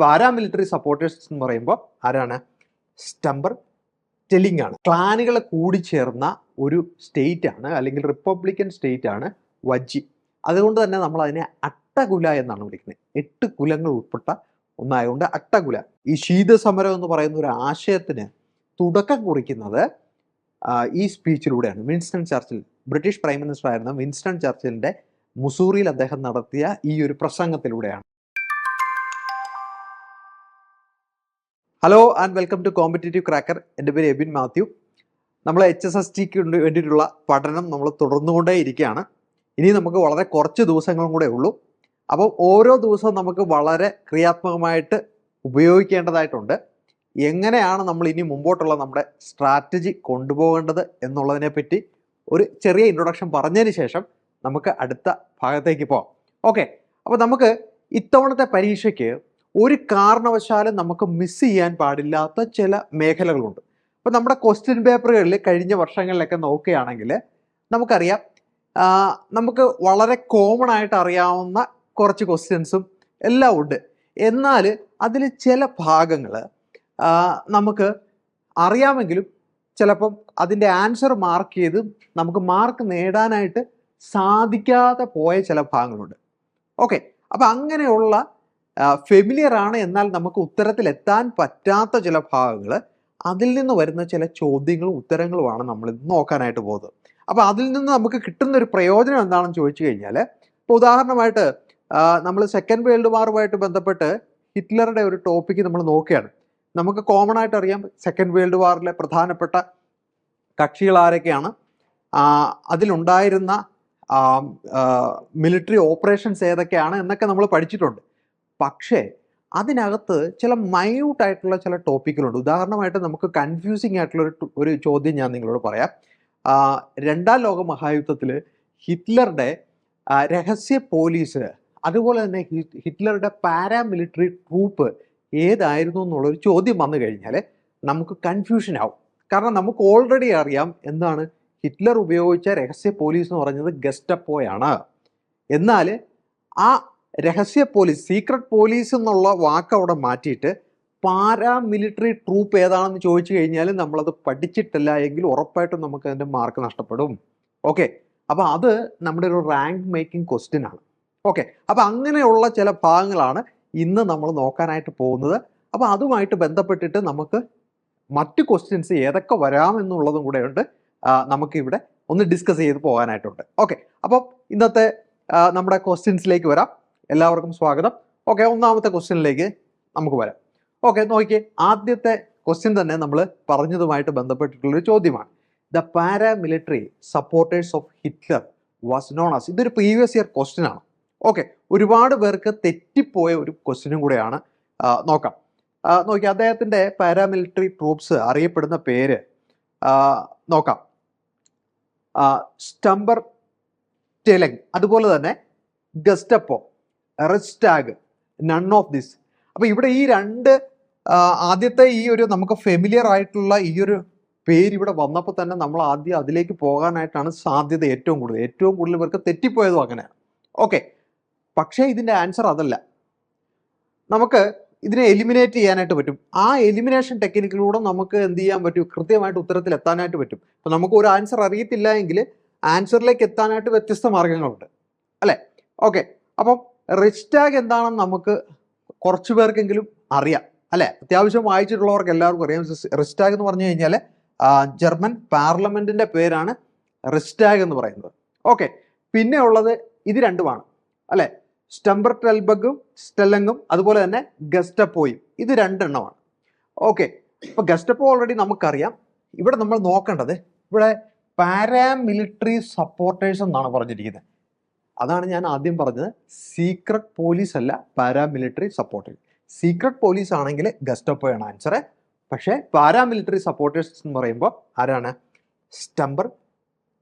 Paramilitary supporters എന്ന് പറയുമ്പോൾ ആരാണ്? സ്റ്റംബർ ടെലിംഗ് ആണ്. ക്ലാനുകളെ കൂടി ചേർന്ന ഒരു സ്റ്റേറ്റ് ആണ് അല്ലെങ്കിൽ റിപ്പബ്ലിക്കൻ സ്റ്റേറ്റ് ആണ് വജ്ജി. അതുകൊണ്ട് തന്നെ നമ്മൾ അതിനെ അട്ടകുല എന്നാണ് വിളിക്കുന്നത്. എട്ട് കുലങ്ങൾ ഉൾപ്പെട്ട ഒന്നായതുകൊണ്ട് അട്ടകുല. ഈ ശീതസമരം എന്ന് പറയുന്ന ഒരു ആശയത്തിന് തുടക്കം കുറിക്കുന്നത് ഈ സ്പീച്ചിലൂടെയാണ് Winston Churchill British prime minister ആയിരുന്ന വിൻസ്റ്റൺ ചർച്ചിലിന്റെ മുസൂറിയിൽ അദ്ദേഹം നടത്തിയ ഈ ഒരു പ്രസംഗത്തിലൂടെയാണ്. Hello and welcome to competitive cracker എന്റെ പേര് എബിൻ മാത്യു. നമ്മൾ എച്ച് എസ് എസ് ടിക്ക് വേണ്ടിയിട്ടുള്ള പഠനം നമ്മൾ തുടർന്നുകൊണ്ടേ ഇരിക്കുകയാണ്. ഇനി നമുക്ക് വളരെ കുറച്ച് ദിവസങ്ങളും കൂടെ ഉള്ളൂ. അപ്പോൾ ഓരോ ദിവസവും നമുക്ക് വളരെ ക്രിയാത്മകമായിട്ട് ഉപയോഗിക്കേണ്ടതായിട്ടുണ്ട്. എങ്ങനെയാണ് നമ്മൾ ഇനി മുമ്പോട്ടുള്ള നമ്മുടെ സ്ട്രാറ്റജി കൊണ്ടുപോകേണ്ടത് എന്നുള്ളതിനെ പറ്റി ഒരു ചെറിയ ഇൻട്രൊഡക്ഷൻ പറഞ്ഞതിന് ശേഷം നമുക്ക് അടുത്ത ഭാഗത്തേക്ക് പോകാം ഓക്കെ അപ്പോൾ നമുക്ക് ഇത്തവണത്തെ പരീക്ഷയ്ക്ക് ഒരു കാരണവശാലും നമുക്ക് മിസ് ചെയ്യാൻ പാടില്ലാത്ത ചില മേഖലകളുണ്ട്. അപ്പോൾ നമ്മുടെ ക്വസ്റ്റ്യൻ പേപ്പറുകളിൽ കഴിഞ്ഞ വർഷങ്ങളിലൊക്കെ നോക്കുകയാണെങ്കിൽ നമുക്കറിയാം നമുക്ക് വളരെ കോമൺ ആയിട്ട് അറിയാവുന്ന കുറച്ച് ക്വസ്റ്റ്യൻസും എല്ലാം ഉണ്ട്. എന്നാൽ അതിൽ ചില ഭാഗങ്ങൾ നമുക്ക് അറിയാമെങ്കിലും ചിലപ്പം അതിന്റെ ആൻസർ മാർക്ക് ചെയ്ത് നമുക്ക് മാർക്ക് നേടാനായിട്ട് സാധിക്കാതെ പോയ ചില ഭാഗങ്ങളുണ്ട്. ഓക്കെ അപ്പം അങ്ങനെയുള്ള ഫെമിലിയർ ആണ് എന്നാൽ നമുക്ക് ഉത്തരത്തിൽ എത്താൻ പറ്റാത്ത ചില ഭാഗങ്ങൾ അതിൽ നിന്ന് വരുന്ന ചില ചോദ്യങ്ങളും ഉത്തരങ്ങളുമാണ് നമ്മൾ ഇന്ന് നോക്കാനായിട്ട് പോകുന്നത്. അപ്പോൾ അതിൽ നിന്ന് നമുക്ക് കിട്ടുന്ന ഒരു പ്രയോജനം എന്താണെന്ന് ചോദിച്ചു കഴിഞ്ഞാൽ ഇപ്പോൾ ഉദാഹരണമായിട്ട് നമ്മൾ സെക്കൻഡ് വേൾഡ് വാറുമായിട്ട് ബന്ധപ്പെട്ട് ഹിറ്റ്ലറുടെ ഒരു ടോപ്പിക്ക് നമ്മൾ നോക്കുകയാണ്. നമുക്ക് കോമൺ ആയിട്ട് അറിയാം സെക്കൻഡ് വേൾഡ് വാറിലെ പ്രധാനപ്പെട്ട കക്ഷികൾ ആരൊക്കെയാണ്? അതിലുണ്ടായിരുന്ന മിലിറ്ററി ഓപ്പറേഷൻസ് ഏതൊക്കെയാണ് എന്നൊക്കെ നമ്മൾ പഠിച്ചിട്ടുണ്ട്. പക്ഷേ അതിനകത്ത് ചില മൈന്യൂട്ട് ആയിട്ടുള്ള ചില ടോപ്പിക്കുകളുണ്ട് ഉദാഹരണമായിട്ട് നമുക്ക് കൺഫ്യൂസിങ് ആയിട്ടുള്ള ഒരു ഒരു ചോദ്യം ഞാൻ നിങ്ങളോട് പറയാം. രണ്ടാം ലോക മഹായുദ്ധത്തിൽ ഹിറ്റ്ലറുടെ രഹസ്യ പോലീസ് അതുപോലെ തന്നെ ഹിറ്റ്ലറുടെ പാരാമിലിറ്ററി ട്രൂപ്പ് ഏതായിരുന്നു എന്നുള്ളൊരു ചോദ്യം വന്നു കഴിഞ്ഞാൽ നമുക്ക് കൺഫ്യൂഷൻ ആവും. കാരണം നമുക്ക് ഓൾറെഡി അറിയാം എന്താണ് ഹിറ്റ്ലർ ഉപയോഗിച്ച രഹസ്യ പോലീസ് എന്ന് പറഞ്ഞത് ഗസ്റ്റപ്പോയാണ്. എന്നാൽ ആ രഹസ്യ പോലീസ് സീക്രട്ട് പോലീസ് എന്നുള്ള വാക്ക് അവിടെ മാറ്റിയിട്ട് പാരാമിലിറ്ററി ട്രൂപ്പ് ഏതാണെന്ന് ചോദിച്ചു കഴിഞ്ഞാൽ നമ്മളത് പഠിച്ചിട്ടില്ല എങ്കിൽ ഉറപ്പായിട്ടും നമുക്ക് അതിന്റെ മാർക്ക് നഷ്ടപ്പെടും. ഓക്കെ അപ്പോൾ അത് നമ്മുടെ ഒരു റാങ്ക് മേക്കിംഗ് ക്വസ്റ്റ്യൻ ആണ്. ഓക്കെ അപ്പോൾ അങ്ങനെയുള്ള ചില ഭാഗങ്ങളാണ് ഇന്ന് നമ്മൾ നോക്കാനായിട്ട് പോകുന്നത്. അപ്പോൾ അതുമായിട്ട് ബന്ധപ്പെട്ടിട്ട് നമുക്ക് മറ്റ് ക്വസ്റ്റ്യൻസ് ഏതൊക്കെ വരാമെന്നുള്ളതും കൂടെ ഉണ്ട്. നമുക്കിവിടെ ഒന്ന് ഡിസ്കസ് ചെയ്ത് പോകാനായിട്ടുണ്ട്. ഓക്കെ അപ്പോൾ ഇന്നത്തെ നമ്മുടെ ക്വസ്റ്റ്യൻസിലേക്ക് വരാം. എല്ലാവർക്കും സ്വാഗതം. ഓക്കെ ഒന്നാമത്തെ ക്വസ്റ്റ്യനിലേക്ക് നമുക്ക് വരാം. ഓക്കെ നോക്കിയേ ആദ്യത്തെ ക്വസ്റ്റ്യൻ തന്നെ നമ്മൾ പറഞ്ഞതുമായിട്ട് ബന്ധപ്പെട്ടിട്ടുള്ളൊരു ചോദ്യമാണ്. The paramilitary supporters of Hitler was known as ഇതൊരു പ്രീവിയസ് ഇയർ ക്വസ്റ്റ്യൻ ആണ്. ഓക്കെ ഒരുപാട് പേർക്ക് തെറ്റിപ്പോയ ഒരു ക്വസ്റ്റ്യനും കൂടെയാണ് നോക്കാം. നോക്കി അദ്ദേഹത്തിന്റെ പാരാമിലിറ്ററി ട്രൂപ്സ് അറിയപ്പെടുന്ന പേര് നോക്കാം. സ്റ്റംബർ ടെലങ് അതുപോലെ തന്നെ ഗസ്റ്റപ്പോ റെസ്റ്റാഗ് നൺ ഓഫ് ദിസ് അപ്പോൾ ഇവിടെ ഈ രണ്ട് ആദ്യത്തെ ഈ ഒരു നമുക്ക് ഫെമിലിയർ ആയിട്ടുള്ള ഈ ഒരു പേര് ഇവിടെ വന്നപ്പോൾ തന്നെ നമ്മൾ ആദ്യം അതിലേക്ക് പോകാനായിട്ടാണ് സാധ്യത ഏറ്റവും കൂടുതൽ. ഏറ്റവും കൂടുതൽ പേർക്ക് തെറ്റിപ്പോയതും അങ്ങനെയാണ് ഓക്കെ പക്ഷേ ഇതിന്റെ ആൻസർ അതല്ല. നമുക്ക് ഇതിനെ എലിമിനേറ്റ് ചെയ്യാനായിട്ട് പറ്റും. ആ എലിമിനേഷൻ ടെക്നിക്കിലൂടെ നമുക്ക് എന്ത് ചെയ്യാൻ പറ്റും? കൃത്യമായിട്ട് ഉത്തരത്തിൽ എത്താനായിട്ട് പറ്റും. അപ്പം നമുക്ക് ഒരു ആൻസർ അറിയത്തില്ല എങ്കിൽ ആൻസറിലേക്ക് എത്താനായിട്ട് വ്യത്യസ്ത മാർഗങ്ങളുണ്ട്. അല്ലേ? ഓക്കെ അപ്പം റിസ്റ്റാഗ് എന്താണെന്ന് നമുക്ക് കുറച്ച് പേർക്കെങ്കിലും അറിയാം അല്ലെ? അത്യാവശ്യം വായിച്ചിട്ടുള്ളവർക്ക് എല്ലാവർക്കും അറിയാം. റിച്ച് ടാഗ് എന്ന് പറഞ്ഞു കഴിഞ്ഞാൽ ജർമ്മൻ പാർലമെന്റിന്റെ പേരാണ് റിച്ച് ടാഗ് എന്ന് പറയുന്നത്. ഓക്കെ പിന്നെ ഉള്ളത് ഇത് രണ്ടുമാണ് അല്ലെ? സ്റ്റംബർ ടെൽബഗും സ്റ്റെല്ലങ്ങും അതുപോലെ തന്നെ ഗസ്റ്റപ്പോയും ഇത് രണ്ടെണ്ണമാണ്. ഓക്കെ ഇപ്പൊ ഗസ്റ്റപ്പോ ഓൾറെഡി നമുക്കറിയാം. ഇവിടെ നമ്മൾ നോക്കേണ്ടത് ഇവിടെ പാരാമിലിറ്ററി സപ്പോർട്ടേഴ്സ് എന്നാണ് പറഞ്ഞിരിക്കുന്നത്. അതാണ് ഞാൻ ആദ്യം പറഞ്ഞത്. സീക്രട്ട് പോലീസ് അല്ല പാരാമിലിറ്ററി സപ്പോർട്ടേഴ്സ് സീക്രട്ട് പോലീസ് ആണെങ്കിൽ ഗസ്റ്റപ്പോയാണ് ആൻസർ പക്ഷേ പാരാമിലിറ്ററി സപ്പോർട്ടേഴ്സ് എന്ന് പറയുമ്പോൾ ആരാണ്? സ്റ്റംബർ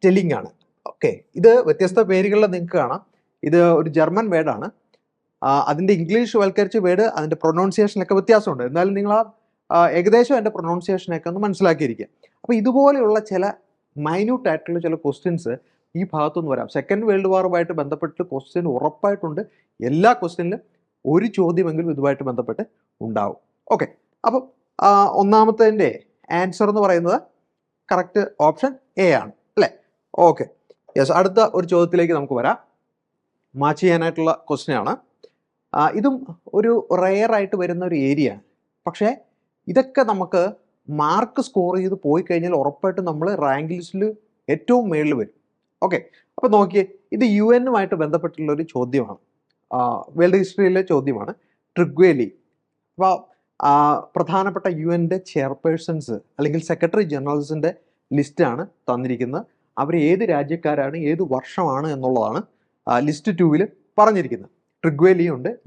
ടെലിംഗ് ആണ്. ഓക്കെ ഇത് വ്യത്യസ്ത പേരുകളിൽ നിങ്ങൾക്ക് കാണാം. ഇത് ഒരു ജർമ്മൻ വേർഡാണ് അതിന്റെ ഇംഗ്ലീഷ് വൽക്കരിച്ച വേർഡ് അതിന്റെ പ്രൊനൗൺസിയേഷനൊക്കെ വ്യത്യാസമുണ്ട്. എന്നാലും നിങ്ങൾ ആ ഏകദേശം എന്റെ പ്രൊനൗൺസിയേഷനൊക്കെ ഒന്ന് മനസ്സിലാക്കിയിരിക്കുക. അപ്പോൾ ഇതുപോലെയുള്ള ചില മൈന്യൂട്ട് ആയിട്ടുള്ള ചില ക്വസ്റ്റ്യൻസ് ഈ ഭാഗത്തുനിന്ന് വരാം. സെക്കൻഡ് വേൾഡ് വാറുമായിട്ട് ബന്ധപ്പെട്ട് ക്വസ്റ്റ്യൻ ഉറപ്പായിട്ടുണ്ട്. എല്ലാ ക്വസ്റ്റ്യനിലും ഒരു ചോദ്യമെങ്കിലും ഇതുമായിട്ട് ബന്ധപ്പെട്ട് ഉണ്ടാവും. ഓക്കെ അപ്പം ഒന്നാമത്തെ ഒന്നാമത്തതിന്റെ ആൻസർ എന്ന് പറയുന്നത് കറക്റ്റ് ഓപ്ഷൻ എ ആണ്. അല്ലേ? ഓക്കെ യെസ് അടുത്ത ഒരു ചോദ്യത്തിലേക്ക് നമുക്ക് വരാം. മാച്ച് ചെയ്യാനായിട്ടുള്ള ആ, ഇതും ഒരു റെയർ ആയിട്ട് വരുന്ന ഒരു ഏരിയ പക്ഷേ ഇതൊക്കെ നമുക്ക് മാർക്ക് സ്കോർ ചെയ്ത് പോയി കഴിഞ്ഞാൽ ഉറപ്പായിട്ടും നമ്മൾ റാങ്ക് ലിസ്റ്റിൽ ഏറ്റവും മേളിൽ വരും. ഓക്കെ അപ്പോൾ നോക്കിയേ ഇത് യു എന്നുമായിട്ട് ബന്ധപ്പെട്ടുള്ള ഒരു ചോദ്യമാണ്. വേൾഡ് ഹിസ്റ്ററിയിലെ ചോദ്യമാണ്. ട്രിഗ്വേലി. അപ്പോൾ പ്രധാനപ്പെട്ട യു എന്റെ ചെയർപേഴ്സൺസ് അല്ലെങ്കിൽ സെക്രട്ടറി ജനറൽസിന്റെ ലിസ്റ്റാണ് തന്നിരിക്കുന്നത്. അവർ ഏത് രാജ്യക്കാരാണ് ഏത് വർഷമാണ് എന്നുള്ളതാണ് ലിസ്റ്റ് ടൂവിൽ പറഞ്ഞിരിക്കുന്നത്. ട്രിഗ്വേലി ഉണ്ട്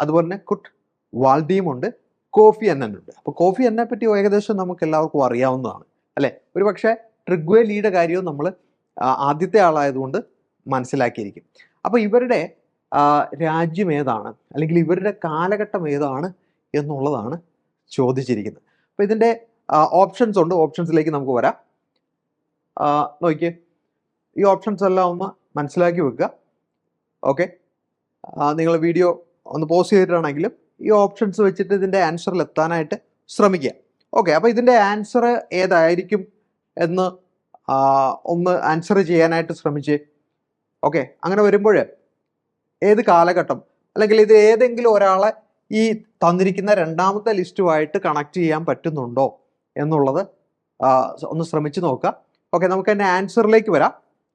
അതുപോലെ തന്നെ കുട്ട് വാൾഡിയും ഉണ്ട് കോഫി അന്നൻ ഉണ്ട്. അപ്പോൾ കോഫി അന്നെ പറ്റി ഏകദേശം നമുക്ക് എല്ലാവർക്കും അറിയാവുന്നതാണ്. അല്ലേ? ഒരു പക്ഷേ ട്രിഗ്വേലിയുടെ കാര്യവും നമ്മൾ ആദ്യത്തെ ആളായതുകൊണ്ട് മനസ്സിലാക്കിയിരിക്കും. അപ്പോൾ ഇവരുടെ രാജ്യം ഏതാണ്? അല്ലെങ്കിൽ ഇവരുടെ കാലഘട്ടം ഏതാണ് എന്നുള്ളതാണ് ചോദിച്ചിരിക്കുന്നത്. അപ്പോൾ ഇതിന്റെ ഓപ്ഷൻസ് ഉണ്ട്. ഓപ്ഷൻസിലേക്ക് നമുക്ക് വരാം. നോക്കിയേ. ഈ ഓപ്ഷൻസ് എല്ലാം ഒന്ന് മനസ്സിലാക്കി വെക്കുക. ഓക്കെ നിങ്ങൾ വീഡിയോ ഒന്ന് പോസ്റ്റ് ചെയ്തിട്ടാണെങ്കിലും ഈ ഓപ്ഷൻസ് വെച്ചിട്ട് ഇതിന്റെ ആൻസറിൽ എത്താനായിട്ട് ശ്രമിക്കുക. ഓക്കെ അപ്പോൾ ഇതിന്റെ ആൻസർ ഏതായിരിക്കും എന്ന് ഒന്ന് ആൻസർ ചെയ്യാനായിട്ട് ശ്രമിച്ച്. ഓക്കെ അങ്ങനെ വരുമ്പോൾ ഏത് കാലഘട്ടം? അല്ലെങ്കിൽ ഇത് ഏതെങ്കിലും ഒരാളെ ഈ തന്നിരിക്കുന്ന രണ്ടാമത്തെ ലിസ്റ്റുമായിട്ട് കണക്ട് ചെയ്യാൻ പറ്റുന്നുണ്ടോ എന്നുള്ളത് ഒന്ന് ശ്രമിച്ചു നോക്കുക. ഓക്കെ നമുക്ക് തന്നെ ആൻസറിലേക്ക് വരാം.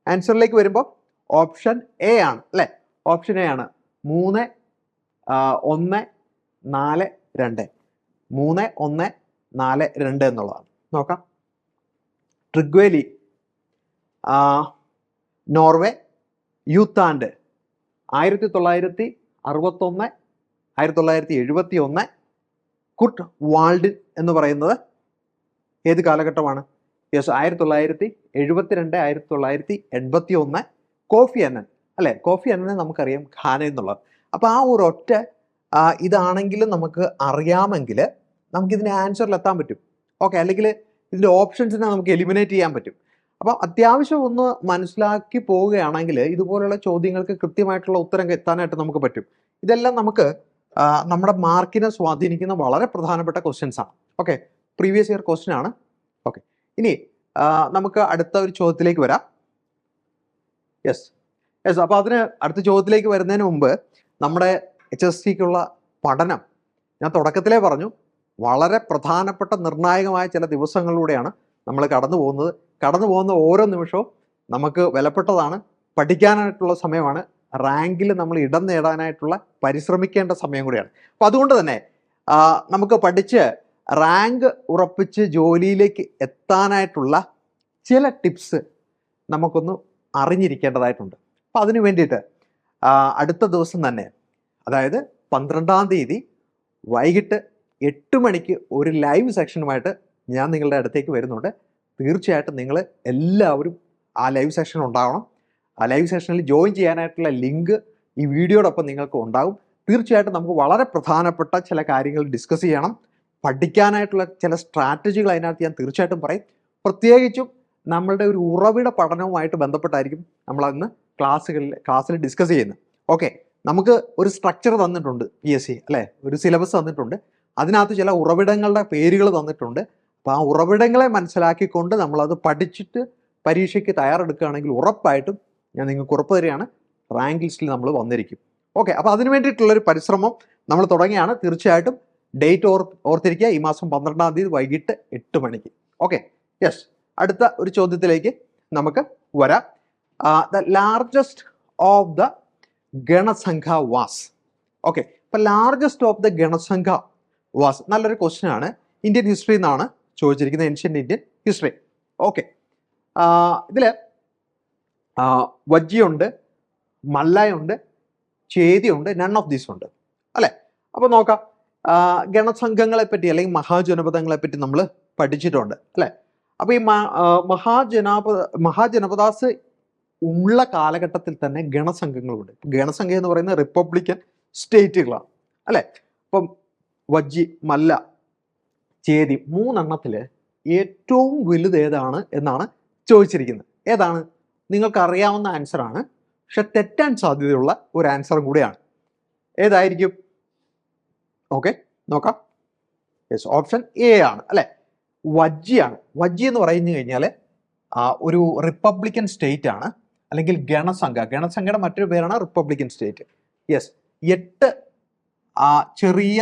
ആൻസറിലേക്ക് വരുമ്പോൾ ഓപ്ഷൻ എ ആണ് അല്ലേ? ഓപ്ഷൻ എ ആണ്. മൂന്ന് ഒന്ന് നാല് രണ്ട്. മൂന്ന് ഒന്ന് നാല് രണ്ട് എന്നുള്ളതാണ്. നോക്കാം. ട്രിഗ്വേലി നോർവേ യൂത്താൻഡ് ആയിരത്തി തൊള്ളായിരത്തി അറുപത്തൊന്ന് ആയിരത്തി തൊള്ളായിരത്തി എഴുപത്തി ഒന്ന് കുട്ട് വാൾഡ് എന്ന് പറയുന്നത് ഏത് കാലഘട്ടമാണ്? യെസ് ആയിരത്തി തൊള്ളായിരത്തി എഴുപത്തിരണ്ട് ആയിരത്തി തൊള്ളായിരത്തി എൺപത്തി ഒന്ന് കോഫി അന്നൻ. അല്ലേ? കോഫി അന്നനെ നമുക്കറിയാം ഖാന എന്നുള്ളത്. അപ്പോൾ ആ ഒരു ഒറ്റ ഇതാണെങ്കിലും നമുക്ക് അറിയാമെങ്കിൽ നമുക്കിതിന്റെ ആൻസറിൽ എത്താൻ പറ്റും. ഓക്കെ അല്ലെങ്കിൽ ഇതിന്റെ ഓപ്ഷൻസിനെ നമുക്ക് എലിമിനേറ്റ് ചെയ്യാൻ പറ്റും. അപ്പം അത്യാവശ്യം ഒന്ന് മനസ്സിലാക്കി പോവുകയാണെങ്കിൽ ഇതുപോലുള്ള ചോദ്യങ്ങൾക്ക് കൃത്യമായിട്ടുള്ള ഉത്തരം എത്താനായിട്ട് നമുക്ക് പറ്റും. ഇതെല്ലാം നമുക്ക് നമ്മുടെ മാർക്കിനെ സ്വാധീനിക്കുന്ന വളരെ പ്രധാനപ്പെട്ട ക്വസ്റ്റ്യൻസ് ആണ്. ഓക്കെ പ്രീവിയസ് ഇയർ ക്വസ്റ്റ്യൻ ആണ്. ഓക്കെ ഇനി നമുക്ക് അടുത്ത ഒരു ചോദ്യത്തിലേക്ക് വരാം. യെസ് യെസ് അപ്പോൾ അതിന് അടുത്ത ചോദ്യത്തിലേക്ക് വരുന്നതിന് മുമ്പ് നമ്മുടെ എച്ച് എസ് സിക്കുള്ള പഠനം ഞാൻ തുടക്കത്തിലേ പറഞ്ഞു. വളരെ പ്രധാനപ്പെട്ട നിർണായകമായ ചില ദിവസങ്ങളിലൂടെയാണ് നമ്മൾ കടന്നു പോകുന്നത് കടന്നു പോകുന്ന ഓരോ നിമിഷവും നമുക്ക് വിലപ്പെട്ടതാണ്. പഠിക്കാനായിട്ടുള്ള സമയമാണ്. റാങ്കിൽ നമ്മൾ ഇടം നേടാനായിട്ടുള്ള പരിശ്രമിക്കേണ്ട സമയം കൂടിയാണ്. അപ്പം അതുകൊണ്ട് തന്നെ നമുക്ക് പഠിച്ച് റാങ്ക് ഉറപ്പിച്ച് ജോലിയിലേക്ക് എത്താനായിട്ടുള്ള ചില ടിപ്സ് നമുക്കൊന്ന് അറിഞ്ഞിരിക്കേണ്ടതായിട്ടുണ്ട്. അപ്പം അതിനു വേണ്ടിയിട്ട് അടുത്ത ദിവസം തന്നെ അതായത് പന്ത്രണ്ടാം തീയതി വൈകിട്ട് എട്ട് മണിക്ക് ഒരു ലൈവ് സെക്ഷനുമായിട്ട് ഞാൻ നിങ്ങളുടെ അടുത്തേക്ക് വരുന്നുണ്ട്. തീർച്ചയായിട്ടും നിങ്ങൾ എല്ലാവരും ആ ലൈവ് സെഷൻ ഉണ്ടാവണം. ആ ലൈവ് സെഷനിൽ ജോയിൻ ചെയ്യാനായിട്ടുള്ള ലിങ്ക് ഈ വീഡിയോടൊപ്പം നിങ്ങൾക്ക് ഉണ്ടാകും തീർച്ചയായിട്ടും നമുക്ക് വളരെ പ്രധാനപ്പെട്ട ചില കാര്യങ്ങൾ ഡിസ്കസ് ചെയ്യണം. പഠിക്കാനായിട്ടുള്ള ചില സ്ട്രാറ്റജികൾ അതിനകത്ത് ഞാൻ തീർച്ചയായിട്ടും പറയും. പ്രത്യേകിച്ചും നമ്മളുടെ ഒരു ഉറവിട പഠനവുമായിട്ട് ബന്ധപ്പെട്ടായിരിക്കും നമ്മൾ അന്ന് ക്ലാസ്സുകളിൽ ക്ലാസ്സിൽ ഡിസ്കസ് ചെയ്യുന്നത്. ഓക്കെ നമുക്ക് ഒരു സ്ട്രക്ചർ തന്നിട്ടുണ്ട് പി എസ് സി അല്ലേ? ഒരു സിലബസ് തന്നിട്ടുണ്ട്. അതിനകത്ത് ചില ഉറവിടങ്ങളുടെ പേരുകൾ തന്നിട്ടുണ്ട്. അപ്പോൾ ആ ഉറവിടങ്ങളെ മനസ്സിലാക്കിക്കൊണ്ട് നമ്മളത് പഠിച്ചിട്ട് പരീക്ഷയ്ക്ക് തയ്യാറെടുക്കുകയാണെങ്കിൽ ഉറപ്പായിട്ടും ഞാൻ നിങ്ങൾക്ക് ഉറപ്പ് തരികയാണ് റാങ്ക് ലിസ്റ്റിൽ നമ്മൾ വന്നിരിക്കും. ഓക്കെ അപ്പോൾ അതിന് വേണ്ടിയിട്ടുള്ളൊരു പരിശ്രമം നമ്മൾ തുടങ്ങിയാണ്. തീർച്ചയായിട്ടും ഡേറ്റ് ഓർ ഓർത്തിരിക്കുക ഈ മാസം പന്ത്രണ്ടാം തീയതി വൈകിട്ട് എട്ട് മണിക്ക്. ഓക്കെ യെസ് അടുത്ത ഒരു ചോദ്യത്തിലേക്ക് നമുക്ക് വരാം. ദ ലാർജസ്റ്റ് ഓഫ് ദ ഗണസംഖ വാസ്. ഓക്കെ ഇപ്പം ലാർജസ്റ്റ് ഓഫ് ദ ഗണസംഖ വാസ്. നല്ലൊരു ക്വസ്റ്റ്യൻ ആണ്. ഇന്ത്യൻ ഹിസ്റ്ററിയിൽ എന്നാണ് ചോദിച്ചിരിക്കുന്നത് ഏൻഷ്യന്റ് ഇന്ത്യൻ ഹിസ്റ്ററി ഓക്കെ ഇതിൽ വജ്ജിയുണ്ട് മല്ലയുണ്ട് ചേതിയുണ്ട് നൺ ഓഫ് ദീസ് ഉണ്ട്. അല്ലേ? അപ്പോൾ നോക്കാം ഗണസംഘങ്ങളെപ്പറ്റി ഗണസംഘങ്ങളെ പറ്റി അല്ലെങ്കിൽ മഹാജനപദങ്ങളെ പറ്റി നമ്മൾ പഠിച്ചിട്ടുണ്ട്. അല്ലേ? അപ്പോൾ ഈ മഹാജനാപ മഹാജനപദാസ് ഉള്ള കാലഘട്ടത്തിൽ തന്നെ ഗണസംഘങ്ങളുണ്ട്. ഗണസംഘം എന്ന് പറയുന്നത് റിപ്പബ്ലിക്കൻ സ്റ്റേറ്റുകളാണ്. അല്ലേ? അപ്പം വജ്ജി മല്ല ചേതി മൂന്നെണ്ണത്തിൽ ഏറ്റവും വലുത് ഏതാണ് എന്നാണ് ചോദിച്ചിരിക്കുന്നത്. ഏതാണ്? നിങ്ങൾക്കറിയാവുന്ന ആൻസറാണ് പക്ഷെ തെറ്റാൻ സാധ്യതയുള്ള ഒരു ആൻസറും കൂടിയാണ്. ഏതായിരിക്കും? ഓക്കെ നോക്കാം. യെസ് ഓപ്ഷൻ എ ആണ് അല്ലെ? വജ്ജിയാണ് വജ്ജി എന്ന് പറഞ്ഞു കഴിഞ്ഞാൽ ഒരു റിപ്പബ്ലിക്കൻ സ്റ്റേറ്റ് ആണ്. അല്ലെങ്കിൽ ഗണസംഘ. ഗണസംഘയുടെ മറ്റൊരു പേരാണ് റിപ്പബ്ലിക്കൻ സ്റ്റേറ്റ് യെസ് എട്ട് ചെറിയ